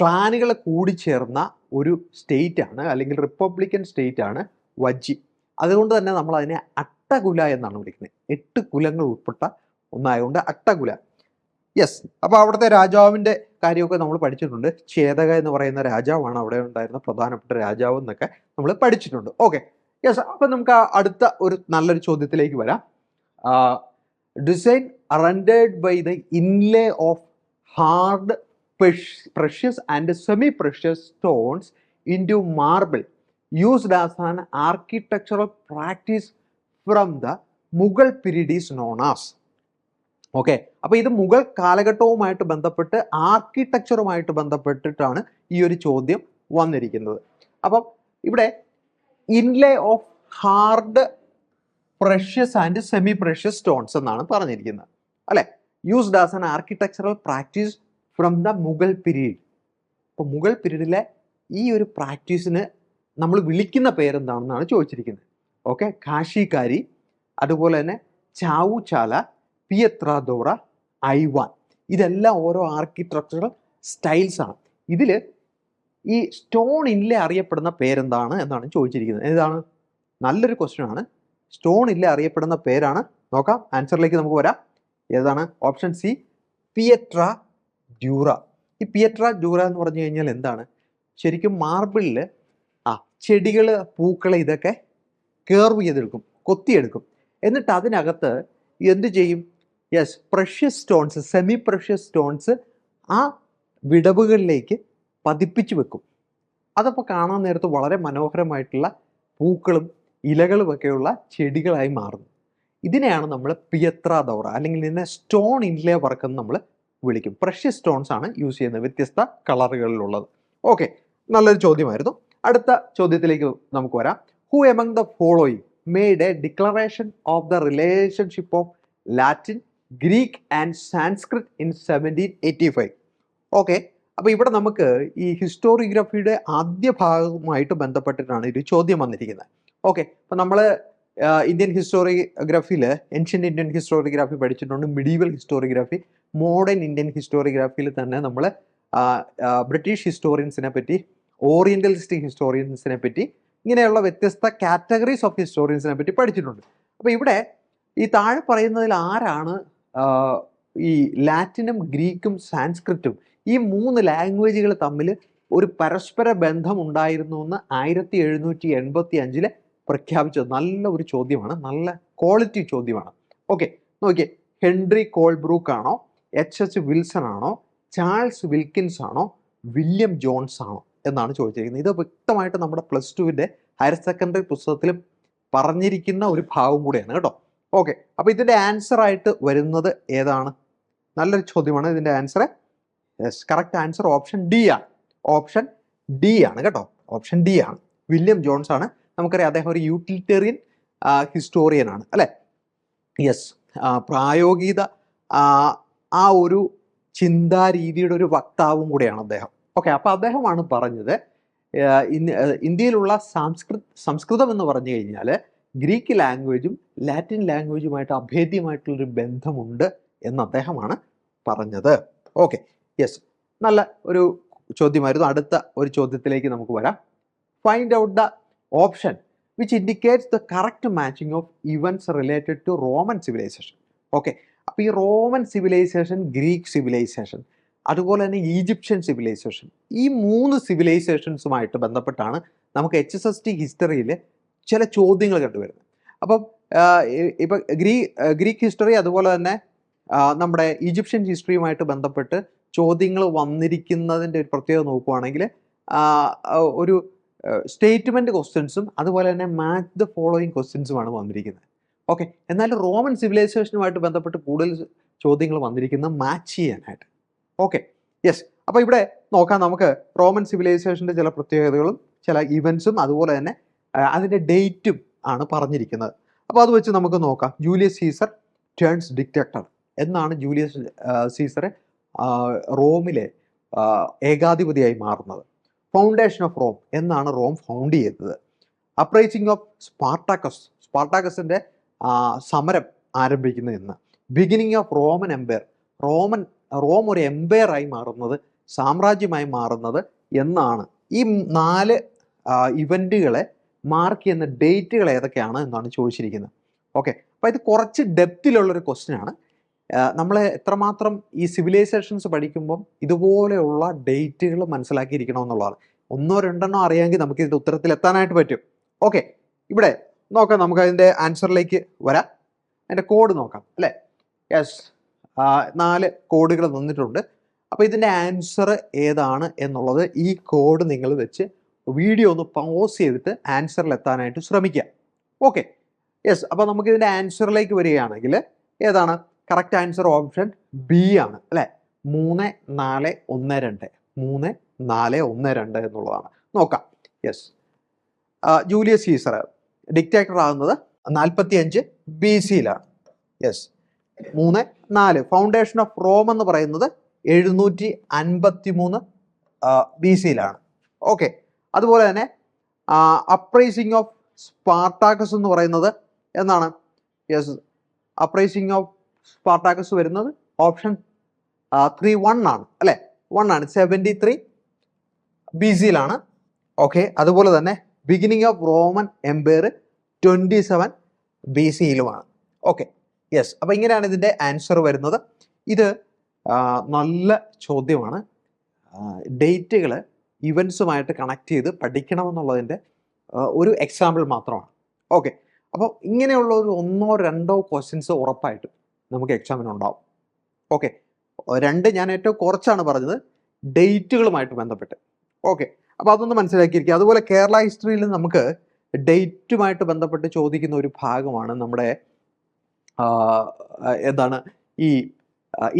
ക്ലാനുകൾ കൂടിച്ചേർന്ന ഒരു സ്റ്റേറ്റ് ആണ് അല്ലെങ്കിൽ റിപ്പബ്ലിക്കൻ സ്റ്റേറ്റ് ആണ് വജ്ജി. അതുകൊണ്ട് തന്നെ നമ്മൾ അതിനെ അട്ടകുല എന്നാണ് വിളിക്കുന്നത്. എട്ട് കുലങ്ങൾ ഉൾപ്പെട്ട ഒന്നായതുകൊണ്ട് അട്ടകുല. യെസ് അപ്പോൾ അവിടുത്തെ രാജാവിന്റെ കാര്യമൊക്കെ നമ്മൾ പഠിച്ചിട്ടുണ്ട്. ചേതക എന്ന് പറയുന്ന രാജാവാണ് അവിടെ ഉണ്ടായിരുന്ന പ്രധാനപ്പെട്ട രാജാവ് എന്നൊക്കെ നമ്മൾ പഠിച്ചിട്ടുണ്ട്. ഓക്കെ യെസ് അപ്പം നമുക്ക് അടുത്ത ഒരു നല്ലൊരു ചോദ്യത്തിലേക്ക് വരാം. Design adorned by the inlay of hard precious and semi precious stones into marble. Used as an architectural practice from the Mughal period is known as okay അപ്പോൾ ഇത് മുഗൾ കാലഘട്ടവുമായിട്ട് ബന്ധപ്പെട്ട് ആർക്കിടെക്ചറുമായിട്ട് ബന്ധപ്പെട്ടിട്ടാണ് ഈ ഒരു ചോദ്യം വന്നിരിക്കുന്നത്. അപ്പം ഇവിടെ inlay of hard precious and semi precious stones എന്നാണ് പറഞ്ഞിരിക്കുന്നത്. അല്ലെ? Used as an architectural practice from the Mughal period അപ്പോൾ മുഗൾ പീരീഡിലെ ഈ ഒരു പ്രാക്ടീസിന് നമ്മൾ വിളിക്കുന്ന പേരെന്താണെന്നാണ് ചോദിച്ചിരിക്കുന്നത്. ഓക്കെ കാശിക്കാരി അതുപോലെ തന്നെ ചാവു ചാല പിയത്രാദോറ ഐവാൻ. ഇതെല്ലാം ഓരോ ആർക്കിടെക്ചറൽ സ്റ്റൈൽസ് ആണ്. ഇതിൽ ഈ സ്റ്റോൺ ഇല്ലേ അറിയപ്പെടുന്ന പേരെന്താണ് എന്നാണ് ചോദിച്ചിരിക്കുന്നത്. ഏതാണ്? നല്ലൊരു ക്വസ്റ്റ്യൻ ആണ്. സ്റ്റോൺ ഇല്ലേ അറിയപ്പെടുന്ന പേരാണ്. നോക്കാം ആൻസറിലേക്ക് നമുക്ക് വരാം. ഏതാണ്? ഓപ്ഷൻ സി പിയട്ര ഡ്യൂറ ഈ പിയട്ര ഡ്യൂറ എന്ന് പറഞ്ഞു കഴിഞ്ഞാൽ എന്താണ്? ശരിക്കും മാർബിളിൽ ആ ചെടികൾ പൂക്കൾ ഇതൊക്കെ കേർവ് ചെയ്തെടുക്കും കൊത്തിയെടുക്കും. എന്നിട്ട് അതിനകത്ത് എന്ത് ചെയ്യും? Yes precious stones semi precious stones ആ വിടവുകളിലേക്ക് പതിപ്പിച്ച് വെക്കും. അതപ്പോൾ കാണാൻ നേരത്ത് വളരെ മനോഹരമായിട്ടുള്ള പൂക്കളും ഇലകളും ഒക്കെയുള്ള ചെടികളായി മാറുന്നു. ഇതിനെയാണ് നമ്മൾ പിയത്ര ദൗറ അല്ലെങ്കിൽ ഇതിനെ സ്റ്റോൺ ഇൻലേ വർക്ക് എന്ന് നമ്മൾ വിളിക്കും. പ്രഷ്യസ് സ്റ്റോൺസ് ആണ് യൂസ് ചെയ്യുന്നത് വ്യത്യസ്ത കളറുകളിലുള്ളത്. ഓക്കെ നല്ലൊരു ചോദ്യമായിരുന്നു. അടുത്ത ചോദ്യത്തിലേക്ക് നമുക്ക് വരാം. Who among the following made a declaration of the relationship of Latin Greek and Sanskrit in seventeen eighty five okay അപ്പോൾ ഇവിടെ നമുക്ക് ഈ ഹിസ്റ്റോറിയോഗ്രഫിയുടെ ആദ്യ ഭാഗവുമായിട്ട് ബന്ധപ്പെട്ടിട്ടാണ് ഒരു ചോദ്യം വന്നിരിക്കുന്നത്. ഓക്കെ അപ്പോൾ നമ്മൾ ഇന്ത്യൻ ഹിസ്റ്റോറിയോഗ്രഫിയിൽ ഏൻഷ്യൻ ഇന്ത്യൻ ഹിസ്റ്റോറിയോഗ്രഫി പഠിച്ചിട്ടുണ്ട് മിഡീവൽ ഹിസ്റ്റോറിയോഗ്രഫി മോഡേൺ ഇന്ത്യൻ ഹിസ്റ്റോറിയോഗ്രാഫിയിൽ തന്നെ നമ്മൾ ബ്രിട്ടീഷ് ഹിസ്റ്റോറിയൻസിനെ പറ്റി ഓറിയന്റലിസ്റ്റിക് ഹിസ്റ്റോറിയൻസിനെ പറ്റി ഇങ്ങനെയുള്ള വ്യത്യസ്ത കാറ്റഗറീസ് ഓഫ് ഹിസ്റ്റോറിയൻസിനെ പറ്റി പഠിച്ചിട്ടുണ്ട്. അപ്പോൾ ഇവിടെ ഈ താഴെ പറയുന്നതിൽ ആരാണ് ഈ ലാറ്റിനും ഗ്രീക്കും സാൻസ്ക്രിറ്റും ഈ മൂന്ന് ലാംഗ്വേജുകൾ തമ്മിൽ ഒരു പരസ്പര ബന്ധം ഉണ്ടായിരുന്നു എന്ന് ആയിരത്തി എഴുന്നൂറ്റി എൺപത്തി അഞ്ചിൽ പ്രഖ്യാപിച്ചത്. നല്ല ഒരു ചോദ്യമാണ്. നല്ല ക്വാളിറ്റി ചോദ്യമാണ്. ഓക്കെ നോക്കിയേ. ഹെൻറി കോൾബ്രൂക്ക് ആണോ? എച്ച് എച്ച് വിൽസൺ ആണോ ചാൾസ് വിൽക്കിൻസ് ആണോ വില്യം ജോൺസ് ആണോ എന്നാണ് ചോദിച്ചിരിക്കുന്നത്. ഇത് വ്യക്തമായിട്ട് നമ്മുടെ പ്ലസ് ടുവിന്റെ ഹയർ സെക്കൻഡറി പുസ്തകത്തിൽ പറഞ്ഞിരിക്കുന്ന ഒരു ഭാഗം കൂടിയാണ് കേട്ടോ. ഓക്കെ അപ്പോൾ ഇതിന്റെ ആൻസർ ആയിട്ട് വരുന്നത് ഏതാണ്? നല്ലൊരു ചോദ്യമാണ്. ഇതിന്റെ answer yes correct answer option D ആണ്. ഓപ്ഷൻ ഡി ആണ് കേട്ടോ. ഓപ്ഷൻ ഡി ആണ്. വില്യം ജോൺസ് ആണ്. നമുക്കറിയാം അദ്ദേഹം ഒരു യൂട്ടിലിറ്റേറിയൻ ഹിസ്റ്റോറിയൻ ആണ്. അല്ലേ? യെസ് പ്രായോഗിക ആ, ഒരു ചിന്താരീതിയുടെ ഒരു വക്താവും കൂടെയാണ് അദ്ദേഹം. ഓക്കെ അപ്പോൾ അദ്ദേഹമാണ് പറഞ്ഞത് ഇന്ത്യയിലുള്ള സംസ്കൃത സംസ്കൃതം എന്ന് പറഞ്ഞു കഴിഞ്ഞാൽ ഗ്രീക്ക് ലാംഗ്വേജും ലാറ്റിൻ ലാംഗ്വേജുമായിട്ട് അഭേദ്യമായിട്ടുള്ളൊരു ബന്ധമുണ്ട് എന്ന് അദ്ദേഹമാണ് പറഞ്ഞത്. ഓക്കെ യെസ് നല്ല ഒരു ചോദ്യമായിരുന്നു. അടുത്ത ഒരു ചോദ്യത്തിലേക്ക് നമുക്ക് വരാം. Find out the option which indicates the correct matching of events related to Roman civilisation okay അപ്പോൾ ഈ റോമൻ സിവിലൈസേഷൻ ഗ്രീക്ക് സിവിലൈസേഷൻ അതുപോലെ തന്നെ ഈജിപ്ഷ്യൻ സിവിലൈസേഷൻ ഈ മൂന്ന് സിവിലൈസേഷൻസുമായിട്ട് ബന്ധപ്പെട്ടാണ് നമുക്ക് എച്ച് എസ് എസ് ടി ഹിസ്റ്ററിയിൽ ചില ചോദ്യങ്ങൾ കണ്ടുവരുന്നത്. അപ്പം ഇപ്പം ഗ്രീ ഗ്രീക്ക് ഹിസ്റ്ററി അതുപോലെ തന്നെ നമ്മുടെ ഈജിപ്ഷ്യൻ ഹിസ്റ്ററിയുമായിട്ട് ബന്ധപ്പെട്ട് ചോദ്യങ്ങൾ വന്നിരിക്കുന്നതിന്റെ ഒരു പ്രത്യേകത നോക്കുവാണെങ്കിൽ ഒരു സ്റ്റേറ്റ്മെന്റ് ക്വസ്റ്റ്യൻസും അതുപോലെ തന്നെ മാച്ച് ദ ഫോളോയിങ് ക്വസ്റ്റ്യൻസുമാണ് വന്നിരിക്കുന്നത്. ഓക്കെ എന്നാൽ റോമൻ സിവിലൈസേഷനുമായിട്ട് ബന്ധപ്പെട്ട് കൂടുതൽ ചോദ്യങ്ങൾ വന്നിരിക്കുന്നത് മാച്ച് ചെയ്യാനായിട്ട്. ഓക്കെ യെസ് അപ്പോൾ ഇവിടെ നോക്കാം നമുക്ക് റോമൻ സിവിലൈസേഷന്റെ ചില പ്രത്യേകതകളും ചില ഇവൻസും അതുപോലെ തന്നെ അതിന്റെ ഡേറ്റും ആണ് പറഞ്ഞിരിക്കുന്നത്. അപ്പോൾ അത് വെച്ച് നമുക്ക് നോക്കാം. ജൂലിയസ് സീസർ ടേൺസ് ഡിറ്റക്ടർ എന്നാണ് ജൂലിയസ് സീസറെ റോമിലെ ഏകാധിപതിയായി മാറുന്നത്. ഫൗണ്ടേഷൻ ഓഫ് റോം എന്നാണ് റോം ഫൗണ്ട് ചെയ്തത്. അപ്രൈസിങ് ഓഫ് സ്പാർട്ടാക്കസ് സ്പാർട്ടാക്കസിന്റെ ആ, സമരം ആരംഭിക്കുന്നത് എന്ന് beginning of Roman empire Roman Rome ഒരു എംപയർ ആയി മാറുന്നത് സാമ്രാജ്യമായി മാറുന്നത് എന്നാണ്. ഈ നാല് ഇവന്റുകളെ മാർക്ക് ചെയ്യുന്ന ഡേറ്റുകൾ ഏതൊക്കെയാണ് എന്നാണ് ചോദിച്ചിരിക്കുന്നത്. ഓക്കെ അപ്പോൾ ഇത് കുറച്ച് ഡെപ്തിലുള്ളൊരു ക്വസ്റ്റ്യൻ ആണ്. നമ്മൾ എത്രമാത്രം ഈ സിവിലൈസേഷൻസ് പഠിക്കുമ്പം ഇതുപോലെയുള്ള ഡേറ്റുകൾ മനസ്സിലാക്കിയിരിക്കണം എന്നുള്ളതാണ് ഒന്നോ രണ്ടെണ്ണോ അറിയാമെങ്കിൽ നമുക്ക് ഇതിന്റെ ഉത്തരത്തിൽ എത്താനായിട്ട് പറ്റും. ഓക്കെ ഇവിടെ നോക്കാം നമുക്ക് അതിന്റെ ആൻസറിലേക്ക് വരാം. അതിന്റെ കോഡ് നോക്കാം അല്ലേ? യെസ് നാല് കോഡുകൾ തന്നിട്ടുണ്ട്. അപ്പോൾ ഇതിന്റെ ആൻസർ ഏതാണ് എന്നുള്ളത് ഈ കോഡ് നിങ്ങൾ വെച്ച് വീഡിയോ ഒന്ന് പോസ് ചെയ്തിട്ട് ആൻസറിൽ എത്താനായിട്ട് ശ്രമിക്കുക. ഓക്കെ യെസ് അപ്പോൾ നമുക്ക് ഇതിന്റെ ആൻസറിലേക്ക് വരികയാണെങ്കിൽ ഏതാണ്? കറക്റ്റ് ആൻസർ ഓപ്ഷൻ ബി ആണ് അല്ലേ? മൂന്ന് നാല് ഒന്ന് രണ്ട്. മൂന്ന് നാല് ഒന്ന് രണ്ട് എന്നുള്ളതാണ്. നോക്കാം. യെസ് ജൂലിയസ് സീസർ ഡിക്റ്റേറ്റർ ആകുന്നത് നാൽപ്പത്തി അഞ്ച് ബി സിയിലാണ് യെസ് മൂന്ന് നാല്. ഫൗണ്ടേഷൻ ഓഫ് റോം എന്ന് പറയുന്നത് എഴുന്നൂറ്റി അൻപത്തി മൂന്ന് ബി സിയിലാണ് ഓക്കെ അതുപോലെ തന്നെ അപ്രൈസിങ് ഓഫ് സ്പാർട്ടാക്കസ് എന്ന് പറയുന്നത് എന്നാണ് യെസ് അപ്രൈസിങ് ഓഫ് സ്പാർട്ടാക്കസ് വരുന്നത് ഓപ്ഷൻ ത്രീ വൺ ആണ്. അല്ലേ? വൺ ആണ്. സെവന്റി ത്രീ ബി സിയിലാണ് ഓക്കെ അതുപോലെ തന്നെ beginning of Roman empire twenty seven B സിയിലുമാണ് okay yes അപ്പോൾ ഇങ്ങനെയാണ് ഇതിന്റെ ആൻസർ വരുന്നത്. ഇത് നല്ല ചോദ്യമാണ്. ഡേറ്റുകൾ ഇവൻസുമായിട്ട് കണക്ട് ചെയ്ത് പഠിക്കണമെന്നുള്ളതിന്റെ ഒരു എക്സാമ്പിൾ മാത്രമാണ്. ഓക്കെ അപ്പോൾ ഇങ്ങനെയുള്ള ഒരു ഒന്നോ രണ്ടോ ക്വസ്റ്റ്യൻസ് ഉറപ്പായിട്ടും നമുക്ക് എക്സാമിന് ഉണ്ടാവും. ഓക്കെ രണ്ട് ഞാൻ ഏറ്റവും കുറച്ചാണ് പറഞ്ഞത്. ഡേറ്റുകളുമായിട്ട് ബന്ധപ്പെട്ട്. ഓക്കെ അപ്പോൾ അതൊന്ന് മനസ്സിലാക്കിയിരിക്കുക. അതുപോലെ കേരള ഹിസ്റ്ററിയിൽ നമുക്ക് ഡേറ്റുമായിട്ട് ബന്ധപ്പെട്ട് ചോദിക്കുന്ന ഒരു ഭാഗമാണ് നമ്മുടെ എന്താണ് ഈ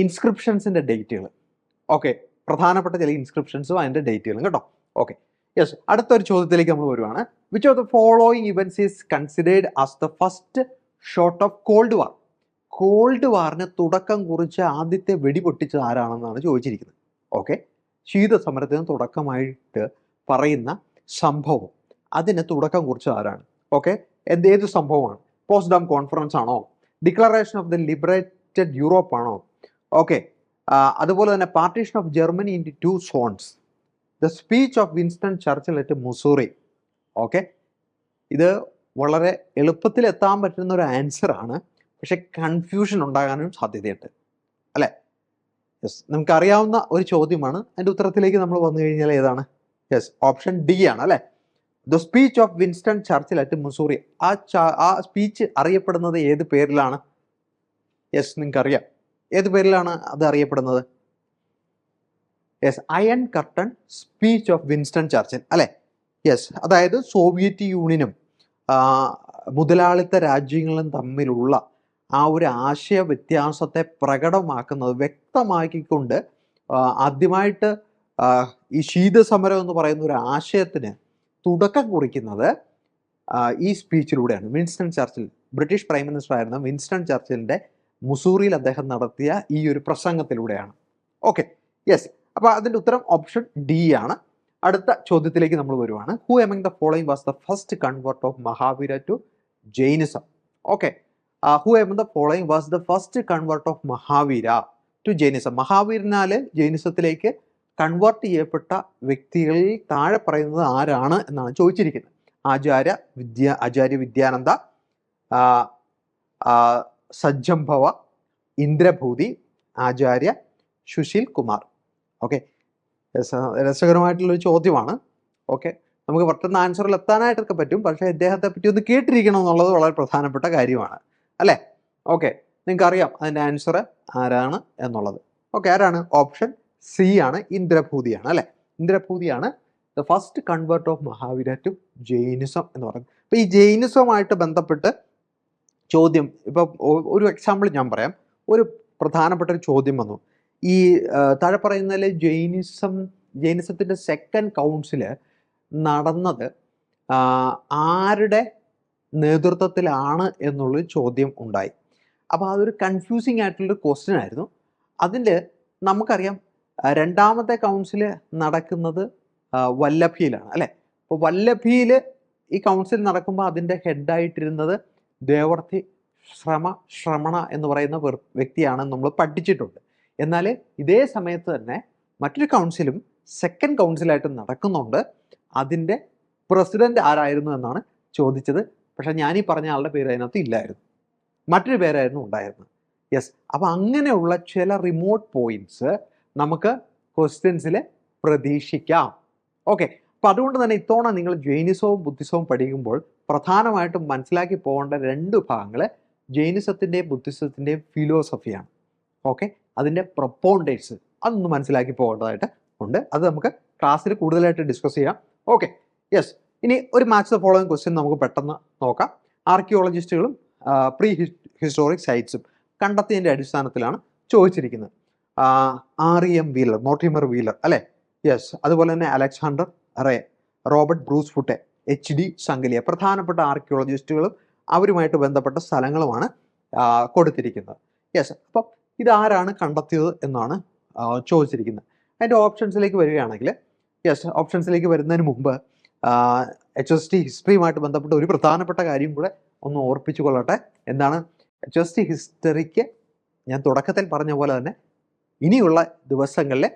ഇൻസ്ക്രിപ്ഷൻസിന്റെ ഡേറ്റുകൾ ഓക്കെ പ്രധാനപ്പെട്ട ചില ഇൻസ്ക്രിപ്ഷൻസും അതിന്റെ ഡേറ്റുകളും കേട്ടോ. ഓക്കെ യെസ് അടുത്തൊരു ചോദ്യത്തിലേക്ക് നമ്മൾ വരുവാണ്. Which of the following events is considered as the first shot of cold war cold വാറിന് തുടക്കം കുറിച്ച് ആദ്യത്തെ വെടിപൊട്ടിച്ചത് ആരാണെന്നാണ് ചോദിച്ചിരിക്കുന്നത്. ഓക്കെ ശീതസമരത്തിന് തുടക്കമായിട്ട് പറയുന്ന സംഭവം. അതിന് തുടക്കം കുറിച്ച് ആരാണ്? ഓക്കെ എന്ത് ഏത് സംഭവമാണ്? പോസ്റ്റ് ഡാം കോൺഫറൻസ് ആണോ? Declaration of the liberated Europe ആണോ? ഓക്കെ അതുപോലെ തന്നെ partition of Germany in two zones the speech of Winston Churchill at Missouri okay ഇത് വളരെ എളുപ്പത്തിൽ എത്താൻ പറ്റുന്ന ഒരു ആൻസർ ആണ്. പക്ഷെ കൺഫ്യൂഷൻ ഉണ്ടാകാനും സാധ്യതയുണ്ട്. അല്ലേ? യെസ് നമുക്കറിയാവുന്ന ഒരു ചോദ്യമാണ്. അതിന്റെ ഉത്തരത്തിലേക്ക് നമ്മൾ വന്നു കഴിഞ്ഞാൽ ഏതാണ്? യെസ് ഓപ്ഷൻ ഡി ആണ് അല്ലേ? The speech of Winston Churchill at Missouri ആ ആ സ്പീച്ച് അറിയപ്പെടുന്നത് ഏത് പേരിലാണ്? യെസ് നിങ്ങൾക്ക് അറിയാം ഏത് പേരിലാണ് അത് അറിയപ്പെടുന്നത്? Yes iron curtain speech of Winston Churchill അല്ലേ? യെസ് അതായത് സോവിയറ്റ് യൂണിയനും മുതലാളിത്ത രാജ്യങ്ങളും തമ്മിലുള്ള ആ ഒരു ആശയ വ്യത്യാസത്തെ പ്രകടമാക്കുന്നത് വ്യക്തമാക്കിക്കൊണ്ട് ആദ്യമായിട്ട് ഈ ശീതസമരം എന്ന് പറയുന്ന ഒരു ആശയത്തിന് തുടക്കം കുറിക്കുന്നത് ഈ സ്പീച്ചിലൂടെയാണ്. Winston Churchill British prime minister ആയിരുന്ന വിൻസ്റ്റൺ ചർച്ചിലിന്റെ മുസൂറിയിൽ അദ്ദേഹം നടത്തിയ ഈ ഒരു പ്രസംഗത്തിലൂടെയാണ്. Okay yes. അപ്പോൾ അതിന്റെ ഉത്തരം ഓപ്ഷൻ ഡി ആണ്. അടുത്ത ചോദ്യത്തിലേക്ക് നമ്മൾ വരുവാണ്. Who among the following was the first convert of Mahavira to Jainism okay who among the following was the first convert of Mahavira to Jainism മഹാവീരനാൽ ജൈനിസത്തിലേക്ക് കൺവേർട്ട് ചെയ്യപ്പെട്ട വ്യക്തികളിൽ താഴെ പറയുന്നത് ആരാണ് എന്നാണ് ചോദിച്ചിരിക്കുന്നത്. ആചാര്യ വിദ്യ ആചാര്യ വിദ്യാനന്ദ സജ്ജംഭവ ഇന്ദ്രഭൂതി ആചാര്യ സുശീൽ കുമാർ. ഓക്കെ രസകരമായിട്ടുള്ളൊരു ചോദ്യമാണ്. ഓക്കെ നമുക്ക് പെട്ടെന്ന് ആൻസറിൽ എത്താനായിട്ടൊക്കെ പറ്റും. പക്ഷേ അദ്ദേഹത്തെ പറ്റി ഒന്ന് കേട്ടിരിക്കണം എന്നുള്ളത് വളരെ പ്രധാനപ്പെട്ട കാര്യമാണ്. അല്ലേ? ഓക്കെ നിങ്ങൾക്കറിയാം അതിന്റെ ആൻസർ ആരാണ് എന്നുള്ളത്. ഓക്കെ ആരാണ്? ഓപ്ഷൻ സി ആണ് ഇന്ദ്രഭൂതിയാണ് അല്ലെ? ഇന്ദ്രഭൂതിയാണ് the first convert of Mahavira to Jainism എന്ന് പറയുന്നത്. അപ്പോൾ ഈ ജെയിനിസവുമായിട്ട് ബന്ധപ്പെട്ട് ചോദ്യം ഇപ്പൊ ഒരു എക്സാമ്പിൾ ഞാൻ പറയാം. ഒരു പ്രധാനപ്പെട്ട ഒരു ചോദ്യം വന്നു. ഈ താഴെ പറയുന്നതിൽ ജെയിനിസം ജെയിനിസത്തിന്റെ സെക്കൻഡ് കൗൺസിൽ നടന്നത് ആരുടെ നേതൃത്വത്തിലാണ് എന്നുള്ളൊരു ചോദ്യം ഉണ്ടായി. അപ്പോൾ അതൊരു കൺഫ്യൂസിങ് ആയിട്ടുള്ളൊരു ക്വസ്റ്റ്യൻ ആയിരുന്നു. അതിൽ നമുക്കറിയാം രണ്ടാമത്തെ കൗൺസിൽ നടക്കുന്നത് വല്ലഭിയിലാണ് അല്ലേ? അപ്പോൾ വല്ലഭിയിൽ ഈ കൗൺസിൽ നടക്കുമ്പോൾ അതിന്റെ ഹെഡായിട്ടിരുന്നത് ദേവർത്തി ശ്രമ ശ്രമണ എന്ന് പറയുന്ന വ്യക്തിയാണ് നമ്മൾ പഠിച്ചിട്ടുണ്ട്. എന്നാൽ ഇതേ സമയത്ത് തന്നെ മറ്റൊരു കൗൺസിലും സെക്കൻഡ് കൗൺസിലായിട്ട് നടക്കുന്നുണ്ട്. അതിന്റെ പ്രസിഡന്റ് ആരായിരുന്നു എന്നാണ് ചോദിച്ചത്. പക്ഷെ ഈ പറഞ്ഞ ആളുടെ പേര് അതിനകത്ത് ഇല്ലായിരുന്നു. മറ്റൊരു പേരായിരുന്നു ഉണ്ടായിരുന്നത്. യെസ് അപ്പോൾ അങ്ങനെയുള്ള ചില റിമോട്ട് പോയിന്റ്സ് നമുക്ക് ക്വസ്റ്റ്യൻസിൽ പ്രതീക്ഷിക്കാം. ഓക്കെ അപ്പം അതുകൊണ്ട് തന്നെ ഇത്തവണ നിങ്ങൾ ജൈനിസവും ബുദ്ധിസവും പഠിക്കുമ്പോൾ പ്രധാനമായിട്ടും മനസ്സിലാക്കി പോകേണ്ട രണ്ട് ഭാഗങ്ങൾ ജൈനിസത്തിന്റെയും ബുദ്ധിസത്തിന്റെയും ഫിലോസഫിയാണ് ഓക്കെ അതിന്റെ പ്രൊപ്പോണ്ടേഴ്സ് അതൊന്ന് മനസ്സിലാക്കി പോകേണ്ടതായിട്ട് ഉണ്ട്. അത് നമുക്ക് ക്ലാസ്സിൽ കൂടുതലായിട്ട് ഡിസ്കസ് ചെയ്യാം. ഓക്കെ യെസ് ഇനി ഒരു മാച്ച് ദ ഫോളോയിങ് ക്വസ്റ്റ്യൻ നമുക്ക് പെട്ടെന്ന് നോക്കാം. ആർക്കിയോളജിസ്റ്റുകളും പ്രീ ഹിസ്റ്റോറിക് സൈറ്റ്സും കണ്ടെത്തിയതിന്റെ അടിസ്ഥാനത്തിലാണ് ചോദിച്ചിരിക്കുന്നത്. R E M Wheeler Mortimer Wheeler അല്ലേ? യെസ് അതുപോലെ തന്നെ Alexander Rea Robert Bruce Foote H D Sankalia പ്രധാനപ്പെട്ട ആർക്കിയോളജിസ്റ്റുകളും അവരുമായിട്ട് ബന്ധപ്പെട്ട സ്ഥലങ്ങളുമാണ് കൊടുത്തിരിക്കുന്നത്. യെസ് അപ്പം ഇതാരാണ് കണ്ടെത്തിയത് എന്നാണ് ചോദിച്ചിരിക്കുന്നത്. അതിന്റെ ഓപ്ഷൻസിലേക്ക് വരികയാണെങ്കിൽ യെസ് ഓപ്ഷൻസിലേക്ക് വരുന്നതിന് മുമ്പ് എച്ച് എസ് ടി ഹിസ്റ്ററിയുമായിട്ട് ബന്ധപ്പെട്ട ഒരു പ്രധാനപ്പെട്ട കാര്യം കൂടെ ഒന്ന് ഓർപ്പിച്ചു കൊള്ളട്ടെ. എന്താണ്? എച്ച് എസ് ടി ഹിസ്റ്ററിക്ക് ഞാൻ തുടക്കത്തിൽ പറഞ്ഞ പോലെ തന്നെ ഇനിയുള്ള ദിവസങ്ങളിൽ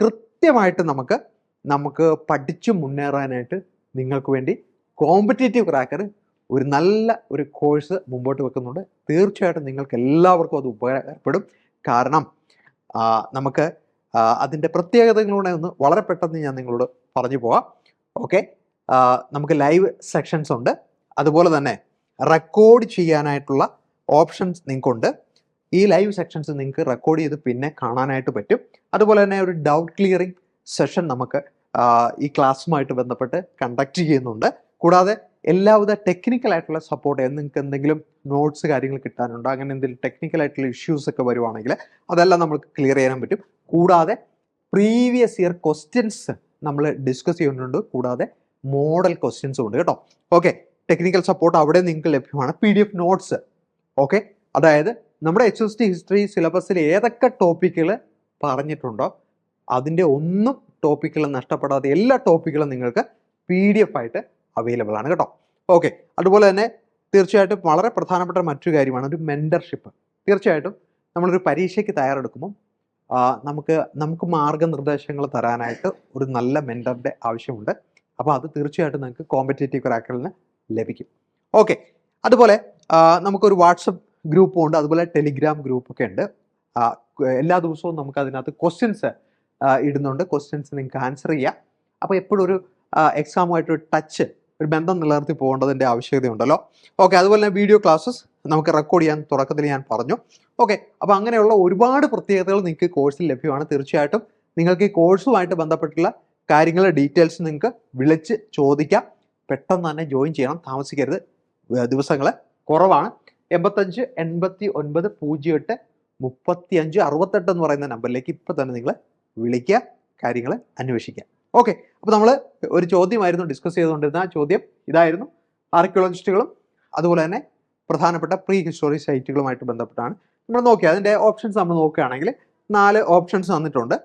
കൃത്യമായിട്ട് നമുക്ക് നമുക്ക് പഠിച്ചു മുന്നേറാനായിട്ട് നിങ്ങൾക്ക് വേണ്ടി കോമ്പറ്റേറ്റീവ് ക്രാക്കർ ഒരു നല്ല ഒരു കോഴ്സ് മുമ്പോട്ട് വെക്കുന്നുണ്ട്. തീർച്ചയായിട്ടും നിങ്ങൾക്ക് എല്ലാവർക്കും അത് ഉപകാരപ്പെടും. കാരണം നമുക്ക് അതിന്റെ പ്രത്യേകതകളൂടെ ഒന്ന് വളരെ പെട്ടെന്ന് ഞാൻ നിങ്ങളോട് പറഞ്ഞു പോവാം. ഓക്കെ? നമുക്ക് ലൈവ് സെക്ഷൻസ് ഉണ്ട്. അതുപോലെ തന്നെ റെക്കോർഡ് ചെയ്യാനായിട്ടുള്ള ഓപ്ഷൻസ് നിങ്ങൾക്കുണ്ട്. ഈ ലൈവ് സെക്ഷൻസ് നിങ്ങൾക്ക് റെക്കോർഡ് ചെയ്ത് പിന്നെ കാണാനായിട്ട് പറ്റും. അതുപോലെ തന്നെ ഒരു ഡൗട്ട് ക്ലിയറിംഗ് സെഷൻ നമുക്ക് ഈ ക്ലാസ്സുമായിട്ട് ബന്ധപ്പെട്ട് കണ്ടക്ട് ചെയ്യുന്നുണ്ട്. കൂടാതെ എല്ലാവിധ ടെക്നിക്കൽ ആയിട്ടുള്ള സപ്പോർട്ട് നിങ്ങൾക്ക് എന്തെങ്കിലും നോട്ട്സ് കാര്യങ്ങൾ കിട്ടാനുണ്ടോ അങ്ങനെ എന്തെങ്കിലും ടെക്നിക്കൽ ആയിട്ടുള്ള ഇഷ്യൂസ് ഒക്കെ വരുവാണെങ്കിൽ അതെല്ലാം നമുക്ക് ക്ലിയർ ചെയ്യാൻ പറ്റും. കൂടാതെ പ്രീവിയസ് ഇയർ ക്വസ്റ്റ്യൻസ് നമ്മൾ ഡിസ്കസ് ചെയ്യുന്നുണ്ട്. കൂടാതെ മോഡൽ ക്വസ്റ്റ്യൻസും ഉണ്ട് കേട്ടോ. ഓക്കെ ടെക്നിക്കൽ സപ്പോർട്ട് അവിടെ നിങ്ങൾക്ക് ലഭ്യമാണ്. P D F notes okay അതായത് നമ്മുടെ എച്ച് എസ് ടി ഹിസ്റ്ററി സിലബസിൽ ഏതൊക്കെ ടോപ്പിക്കുകൾ പറഞ്ഞിട്ടുണ്ടോ അതിന്റെ ഒന്നും ടോപ്പിക്കുകൾ നഷ്ടപ്പെടാതെ എല്ലാ ടോപ്പിക്കുകളും നിങ്ങൾക്ക് പി ഡി എഫ് ആയിട്ട് അവൈലബിൾ ആണ് കേട്ടോ. ഓക്കെ അതുപോലെ തന്നെ തീർച്ചയായിട്ടും വളരെ പ്രധാനപ്പെട്ട മറ്റൊരു കാര്യമാണ് ഒരു മെന്റർഷിപ്പ് തീർച്ചയായിട്ടും നമ്മളൊരു പരീക്ഷയ്ക്ക് തയ്യാറെടുക്കുമ്പം നമുക്ക് നമുക്ക് മാർഗനിർദ്ദേശങ്ങൾ തരാനായിട്ട് ഒരു നല്ല മെന്ററിന്റെ ആവശ്യമുണ്ട്. അപ്പോൾ അത് തീർച്ചയായിട്ടും നിങ്ങൾക്ക് കോമ്പറ്റേറ്റീവ് ക്രാക്കറിന് ലഭിക്കും. ഓക്കെ അതുപോലെ നമുക്കൊരു വാട്സപ്പ് ഗ്രൂപ്പും ഉണ്ട് അതുപോലെ ടെലിഗ്രാം ഗ്രൂപ്പൊക്കെ ഉണ്ട് എല്ലാ ദിവസവും നമുക്ക് അതിനകത്ത് ക്വസ്റ്റ്യൻസ് ഇടുന്നുണ്ട്. ക്വസ്റ്റ്യൻസ് നിങ്ങൾക്ക് ആൻസർ ചെയ്യാം. അപ്പോൾ എപ്പോഴും ഒരു എക്സാമുമായിട്ട് ടച്ച് ഒരു ബന്ധം നിലനിർത്തി പോകേണ്ടതിന്റെ ആവശ്യകതയുണ്ടല്ലോ. ഓക്കെ അതുപോലെ തന്നെ വീഡിയോ ക്ലാസ്സസ് നമുക്ക് റെക്കോർഡ് ചെയ്യാൻ തുടക്കത്തിൽ ഞാൻ പറഞ്ഞു. ഓക്കെ അപ്പോൾ അങ്ങനെയുള്ള ഒരുപാട് പ്രത്യേകതകൾ നിങ്ങൾക്ക് കോഴ്സിൽ ലഭ്യമാണ്. തീർച്ചയായിട്ടും നിങ്ങൾക്ക് ഈ കോഴ്സുമായിട്ട് ബന്ധപ്പെട്ടുള്ള കാര്യങ്ങളുടെ ഡീറ്റെയിൽസ് നിങ്ങൾക്ക് വിളിച്ച് ചോദിക്കാം. പെട്ടെന്ന് തന്നെ ജോയിൻ ചെയ്യണം. താമസിക്കരുത്. ദിവസങ്ങൾ കുറവാണ്. എൺപത്തഞ്ച് എൺപത്തി ഒൻപത് പൂജ്യം എട്ട് മുപ്പത്തി അഞ്ച് അറുപത്തെട്ട് എന്ന് പറയുന്ന നമ്പറിലേക്ക് ഇപ്പോൾ തന്നെ നിങ്ങൾ വിളിക്കുക കാര്യങ്ങൾ അന്വേഷിക്കുക. ഓക്കെ അപ്പോൾ നമ്മൾ ഒരു ചോദ്യമായിരുന്നു ഡിസ്കസ് ചെയ്തുകൊണ്ടിരുന്ന ആ ചോദ്യം ഇതായിരുന്നു. ആർക്കിയോളജിസ്റ്റുകളും അതുപോലെ തന്നെ പ്രധാനപ്പെട്ട പ്രീ ഹിസ്റ്റോറി സൈറ്റുകളുമായിട്ട് ബന്ധപ്പെട്ടാണ്. നമ്മൾ നോക്കി അതിന്റെ ഓപ്ഷൻസ് നമ്മൾ നോക്കുകയാണെങ്കിൽ നാല് ഓപ്ഷൻസ് തന്നിട്ടുണ്ട്.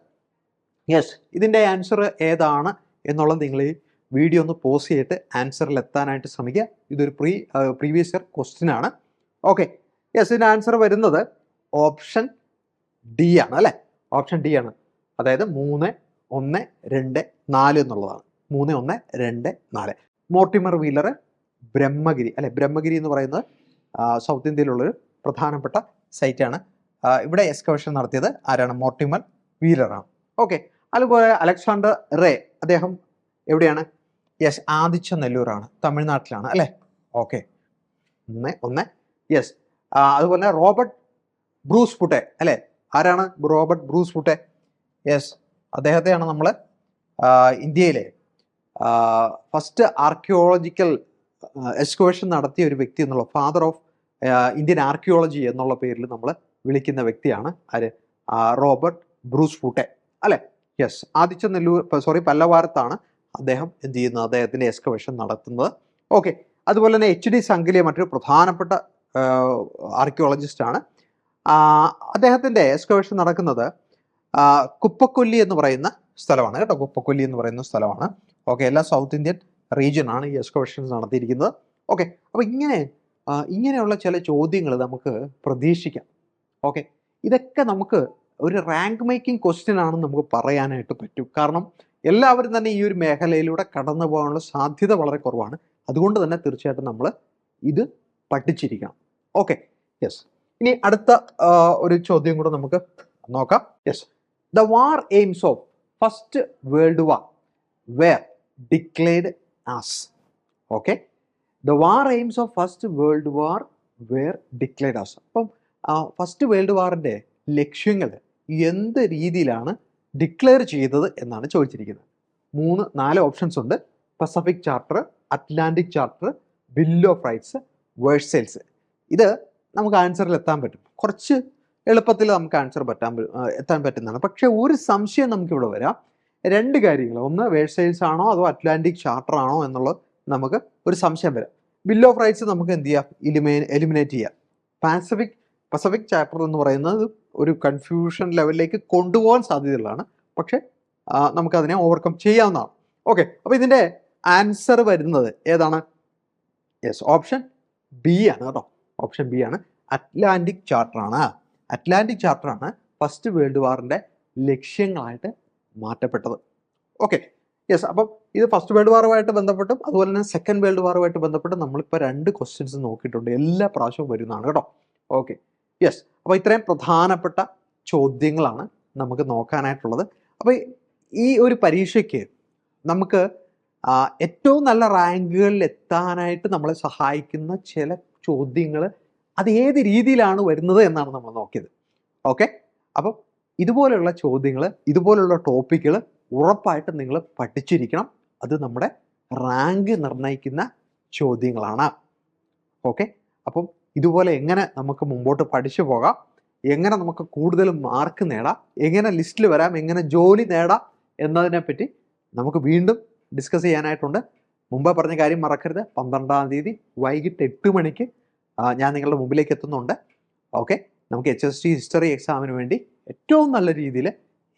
യെസ് ഇതിന്റെ ആൻസർ ഏതാണ് എന്നുള്ളത് നിങ്ങൾ ഈ വീഡിയോ ഒന്ന് പോസ് ചെയ്തിട്ട് ആൻസറിൽ എത്താനായിട്ട് ശ്രമിക്കുക. ഇതൊരു പ്രീ പ്രീവിയസ് ഇയർ ക്വസ്റ്റ്യൻ ആണ്. ഓക്കെ യെസ് ഇതിന്റെ ആൻസർ വരുന്നത് ഓപ്ഷൻ ഡി ആണ് അല്ലേ? ഓപ്ഷൻ ഡി ആണ്. അതായത് മൂന്ന് ഒന്ന് രണ്ട് നാല് എന്നുള്ളതാണ്. മൂന്ന് ഒന്ന് രണ്ട് നാല്. മോർട്ടിമർ വീലർ ബ്രഹ്മഗിരി അല്ലെ? ബ്രഹ്മഗിരി എന്ന് പറയുന്നത് സൗത്ത് ഇന്ത്യയിലുള്ളൊരു പ്രധാനപ്പെട്ട സൈറ്റാണ് ഇവിടെ എക്സ്കവേഷൻ നടത്തിയത് ആരാണ്? മോർട്ടിമർ വീലറാണ് ഓക്കെ അതുപോലെ അലക്സാണ്ടർ റേ അദ്ദേഹം എവിടെയാണ്? യെസ് ആദിച്ച നെല്ലൂരാണ് തമിഴ്നാട്ടിലാണ് അല്ലേ? ഓക്കെ ഒന്ന് ഒന്ന് യെസ് അതുപോലെ റോബർട്ട് ബ്രൂസ് പുട്ടെ അല്ലേ? ആരാണ് റോബർട്ട് ബ്രൂസ് പുട്ടെ? യെസ് അദ്ദേഹത്തെയാണ് നമ്മൾ ഇന്ത്യയിലെ ഫസ്റ്റ് ആർക്കിയോളജിക്കൽ എക്സ്കവേഷൻ നടത്തിയ ഒരു വ്യക്തി എന്നുള്ള ഫാദർ ഓഫ് ഇന്ത്യൻ ആർക്കിയോളജി എന്നുള്ള പേരിൽ നമ്മൾ വിളിക്കുന്ന വ്യക്തിയാണ് ആര്? റോബർട്ട് ബ്രൂസ് ഫൂട്ടെ അല്ലെ? യെസ് ആദിച്ച നെല്ലൂർ സോറി പല്ലവാരത്താണ് അദ്ദേഹം എന്ത് ചെയ്യുന്നത്? അദ്ദേഹത്തിന്റെ എക്സ്കവേഷൻ നടത്തുന്നത്. ഓക്കെ അതുപോലെ തന്നെ എച്ച് ഡി സംഗലിയ മറ്റൊരു പ്രധാനപ്പെട്ട ആർക്കിയോളജിസ്റ്റ് ആണ്. ആ, അദ്ദേഹത്തിന്റെ എക്സ്കവേഷൻ നടക്കുന്നത് കുപ്പക്കൊല്ലി എന്ന് പറയുന്ന സ്ഥലമാണ് കേട്ടോ. കുപ്പക്കൊല്ലി എന്ന് പറയുന്ന സ്ഥലമാണ്. ഓക്കെ എല്ലാ സൗത്ത് ഇന്ത്യൻ റീജിയനാണ് ഈ എക്സ്കവേഷൻസ് നടത്തിയിരിക്കുന്നത്. ഓക്കെ അപ്പോൾ ഇങ്ങനെ ഇങ്ങനെയുള്ള ചില ചോദ്യങ്ങൾ നമുക്ക് പ്രതീക്ഷിക്കാം. ഓക്കെ ഇതൊക്കെ നമുക്ക് ഒരു റാങ്ക് മേക്കിംഗ് ക്വസ്റ്റ്യൻ ആണെന്ന് നമുക്ക് പറയാനായിട്ട് പറ്റും. കാരണം എല്ലാവരും തന്നെ ഈ ഒരു മേഖലയിലൂടെ കടന്നു പോകാനുള്ള സാധ്യത വളരെ കുറവാണ്. അതുകൊണ്ട് തന്നെ തീർച്ചയായിട്ടും നമ്മൾ ഇത് പഠിച്ചിരിക്കണം. ഓക്കെ യെസ് ഇനി അടുത്ത ഒരു ചോദ്യം കൂടെ നമുക്ക് നോക്കാം. Yes the war aims of first world war were declared as okay the war aims of first world war were declared as അപ്പം ഫസ്റ്റ് വേൾഡ് വാറിന്റെ ലക്ഷ്യങ്ങൾ എന്ത് രീതിയിലാണ് ഡിക്ലെയർ ചെയ്തത് എന്നാണ് ചോദിച്ചിരിക്കുന്നത്. മൂന്ന് നാല് ഓപ്ഷൻസ് ഉണ്ട്. Pacific charter Atlantic charter bill of rights Versailles ഇത് നമുക്ക് ആൻസറിൽ എത്താൻ പറ്റും. കുറച്ച് എളുപ്പത്തിൽ നമുക്ക് ആൻസർ പറ്റാൻ എത്താൻ പറ്റുന്നതാണ്. പക്ഷേ ഒരു സംശയം നമുക്കിവിടെ വരാം. രണ്ട് കാര്യങ്ങൾ. ഒന്ന് വേഴ്സ് സെയിൽസ് ആണോ അതോ അറ്റ്ലാന്റിക് ചാർട്ടർ ആണോ എന്നുള്ളത് നമുക്ക് ഒരു സംശയം വരാം. ബിൽ ഓഫ് റൈറ്റ്സ് നമുക്ക് എന്ത് ചെയ്യാം? ഇലിമേ എലിമിനേറ്റ് ചെയ്യാം. പാസഫിക് പസഫിക് ചാപ്റ്റർ എന്ന് പറയുന്നത് ഒരു കൺഫ്യൂഷൻ ലെവലിലേക്ക് കൊണ്ടുപോകാൻ സാധ്യതയുള്ളതാണ്. പക്ഷേ നമുക്കതിനെ ഓവർകം ചെയ്യാവുന്നതാണ്. ഓക്കെ അപ്പോൾ ഇതിന്റെ ആൻസർ വരുന്നത് ഏതാണ്? യെസ് ഓപ്ഷൻ ബി ആണ് കേട്ടോ. ഓപ്ഷൻ ബി ആണ്. അറ്റ്ലാന്റിക് ചാർട്ടറാണ് അറ്റ്ലാന്റിക് ചാർട്ടർ ആണ് ഫസ്റ്റ് വേൾഡ് വാറിന്റെ ലക്ഷ്യങ്ങളായിട്ട് മാറ്റപ്പെട്ടത്. ഓക്കെ യെസ് അപ്പം ഇത് ഫസ്റ്റ് വേൾഡ് വാറുമായിട്ട് ബന്ധപ്പെട്ടും അതുപോലെ തന്നെ സെക്കൻഡ് വേൾഡ് വാറുമായിട്ട് ബന്ധപ്പെട്ടും നമ്മളിപ്പോൾ രണ്ട് ക്വസ്റ്റ്യൻസ് നോക്കിയിട്ടുണ്ട്. എല്ലാ പ്രാവശ്യവും വരുന്നതാണ് കേട്ടോ. ഓക്കെ യെസ് അപ്പോൾ ഇത്രയും പ്രധാനപ്പെട്ട ചോദ്യങ്ങളാണ് നമുക്ക് നോക്കാനായിട്ടുള്ളത്. അപ്പോൾ ഈ ഒരു പരീക്ഷയ്ക്ക് നമുക്ക് ഏറ്റവും നല്ല റാങ്കുകളിൽ എത്താനായിട്ട് നമ്മളെ സഹായിക്കുന്ന ചില ചോദ്യങ്ങൾ അത് ഏത് രീതിയിലാണ് വരുന്നത് എന്നാണ് നമ്മൾ നോക്കിയത്. ഓക്കെ? അപ്പം ഇതുപോലെയുള്ള ചോദ്യങ്ങൾ ഇതുപോലെയുള്ള ടോപ്പിക്കുകൾ ഉറപ്പായിട്ട് നിങ്ങൾ പഠിച്ചിരിക്കണം. അത് നമ്മുടെ റാങ്ക് നിർണയിക്കുന്ന ചോദ്യങ്ങളാണ്. ഓക്കെ? അപ്പം ഇതുപോലെ എങ്ങനെ നമുക്ക് മുമ്പോട്ട് പഠിച്ചു പോകാം? എങ്ങനെ നമുക്ക് കൂടുതൽ മാർക്ക് നേടാം? എങ്ങനെ ലിസ്റ്റിൽ വരാം? എങ്ങനെ ജോലി നേടാം? എന്നതിനെപ്പറ്റി നമുക്ക് വീണ്ടും ഡിസ്കസ് ചെയ്യാനായിട്ടുണ്ട്. മുമ്പ് പറഞ്ഞ കാര്യം മറക്കരുത്. പന്ത്രണ്ടാം തീയതി വൈകിട്ട് എട്ട് മണിക്ക് ഞാൻ നിങ്ങളുടെ മുമ്പിലേക്ക് എത്തുന്നുണ്ട്. ഓക്കെ? നമുക്ക് എച്ച് എസ് ടി ഹിസ്റ്ററി എക്സാമിന് വേണ്ടി ഏറ്റവും നല്ല രീതിയിൽ